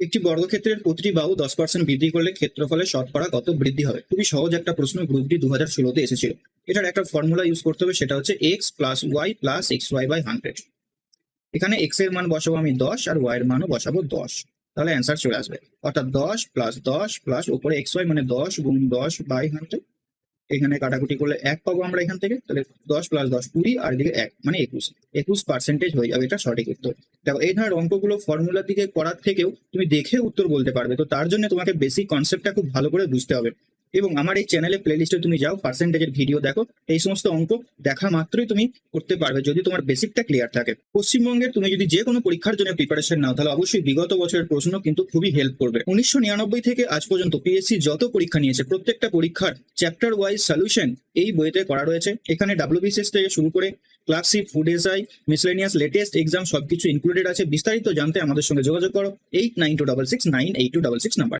একটি বর্গক্ষেত্রের প্রতিটি বাহু দশ পার্সেন্ট বৃদ্ধি করলে ক্ষেত্রফলের শতকরা কত বৃদ্ধি হবে? খুবই সহজ একটা প্রশ্ন গ্রুপ ডি দু হাজার ষোলোতে এসেছিল। এটার একটা ফর্মুলা ইউজ করতে হবে, সেটা হচ্ছে X plus Y plus X Y by hundred এখানে এক্সের মান বসাবো আমি দশ আর ওয়াই এর মানও বসাবো দশ। তাহলে অ্যান্সার চলে আসবে। অর্থাৎ দশ প্লাস দশ প্লাস উপরে এক্স ওয়াই মানে দশ গুণ দশ বাই হান্ড্রেড এখানে কাটাকুটি করলে এক পাবো আমরা এখান থেকে, তাহলে দশ প্লাস দশ, কুড়ি, আর এদিকে এক মানে একুশ। একুশ পার্সেন্টেজ হয়ে যাবে এটা সঠিক উত্তর। দেখো, এই ধরনের অঙ্কগুলো ফর্মুলার দিকে করার থেকেও তুমি দেখে উত্তর বলতে পারবে। তো তার জন্য তোমাকে বেসিক কনসেপ্টটা খুব ভালো করে বুঝতে হবে। এবং আমার এই চ্যানেলে প্লেলিস্টে তুমি যাও পার্সেন্টেজের ভিডিও দেখো, এই সমস্ত অঙ্ক দেখা মাত্রই তুমি করতে পারবে যদি তোমার বেসিকটা ক্লিয়ার থাকে। পশ্চিমবঙ্গের তুমি যদি যে কোনো পরীক্ষার জন্য প্রিপারেশন নাও, তাহলে অবশ্যই বিগত বছরের প্রশ্ন কিন্তু খুবই হেল্প করবে। উনিশশো নিরানব্বই থেকে আজ পর্যন্ত পিএসসি যত পরীক্ষা নিয়েছে, প্রত্যেকটা পরীক্ষার চ্যাপ্টার ওয়াইজ সলিউশন এই বইতে করা রয়েছে। এখানে ডাব্লিউবিসিএস থেকে শুরু করে classic food SI miscellaneous latest exam সবকিছু ইনক্লুডেড আছে। বিস্তারিত জানতে আমাদের সঙ্গে যোগাযোগ করো eight nine two double six nine eight two double six number